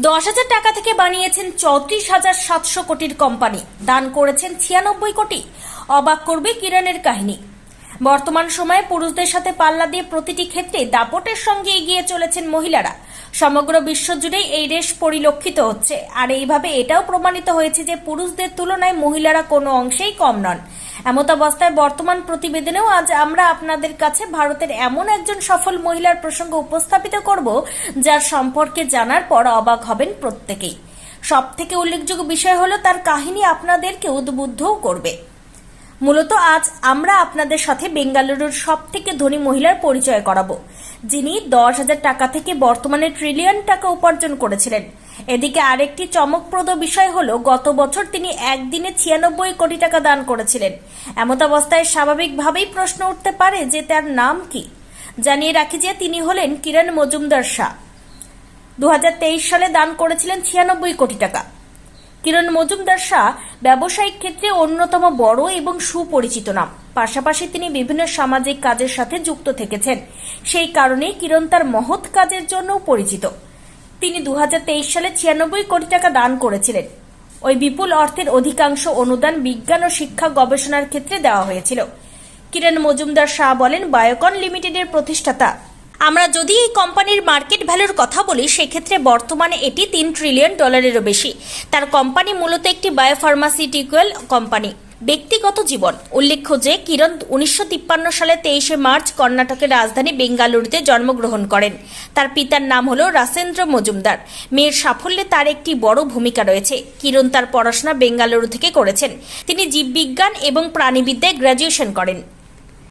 দশ হাজার টাকা থেকে বানিয়েছেন চৌত্রিশ হাজার সাতশো কোটির কোম্পানি। দান করেছেন ছিয়ানব্বই কোটি। অবাক করবে কিরণের কাহিনী। বর্তমান সময়ে পুরুষদের সাথে পাল্লা দিয়ে প্রতিটি ক্ষেত্রে দাপটের সঙ্গে এগিয়ে চলেছেন মহিলারা। সমগ্র বিশ্ব বিশ্বজুড়েই এই রেশ পরিলক্ষিত হচ্ছে। আর এইভাবে এটাও প্রমাণিত হয়েছে যে পুরুষদের তুলনায় মহিলারা কোনো অংশেই কম নন। এমতাবস্থায় বর্তমান প্রতিবেদনেও আজ আমরা আপনাদের কাছে ভারতের এমন একজন সফল মহিলার প্রসঙ্গ উপস্থাপিত করব, যার সম্পর্কে জানার পর অবাক হবেন প্রত্যেকেই। সব থেকে উল্লেখযোগ্য বিষয় হলো, তার কাহিনী আপনাদেরকে উদ্বুদ্ধও করবে। মূলত আজ আমরা আপনাদের সাথে বেঙ্গালুরুর সব থেকে ধনী মহিলার পরিচয় করাবো, যিনি দশ হাজার টাকা থেকে বর্তমানে ট্রিলিয়ন টাকা উপার্জন করেছিলেন। এদিকে আরেকটি চমকপ্রদ বিষয় হলো, গত বছর তিনি একদিনে ছিয়ানব্বই কোটি টাকা দান করেছিলেন। এমতাবস্থায় স্বাভাবিকভাবেই প্রশ্ন উঠতে পারে যে তার নাম কি। জানিয়ে রাখি যে তিনি হলেন কিরণ মজুমদার শাহ। দু হাজার তেইশ সালে দান করেছিলেন ছিয়ানব্বই কোটি টাকা। কিরণ মজুমদার শাহ ব্যবসায়িক ক্ষেত্রে অন্যতম বড় এবং সুপরিচিত নাম। পাশাপাশি তিনি বিভিন্ন সামাজিক কাজের সাথে যুক্ত থেকেছেন। সেই কারণেই কিরণ তার মহৎ কাজের জন্যও পরিচিত। তিনি দু হাজার তেইশ সালে ছিয়ানব্বই কোটি টাকা দান করেছিলেন। ওই বিপুল অর্থের অধিকাংশ অনুদান বিজ্ঞান ও শিক্ষা গবেষণার ক্ষেত্রে দেওয়া হয়েছিল। কিরণ মজুমদার শাহ বলেন, বায়োকন লিমিটেডের প্রতিষ্ঠাতা আমরা যদি এই কোম্পানির মার্কেট ভ্যালুর কথা বলি, সেক্ষেত্রে বর্তমানে এটি তিন ট্রিলিয়ন ডলারেরও বেশি। তার কোম্পানি মূলত একটি বায়োফার্মাসিউটিক্যাল কোম্পানি ব্যক্তিগত জীবন। উল্লেখ্য যে, কিরণ উনিশশো সালে তেইশে মার্চ কর্ণাটকের রাজধানী বেঙ্গালুরুতে জন্মগ্রহণ করেন। তার পিতার নাম হল রাসেন্দ্র মজুমদার। মেয়ের সাফল্যে তার একটি বড় ভূমিকা রয়েছে। কিরণ তার পড়াশোনা বেঙ্গালুরু থেকে করেছেন। তিনি জীববিজ্ঞান এবং প্রাণীবিদ্যায় গ্র্যাজুয়েশন করেন।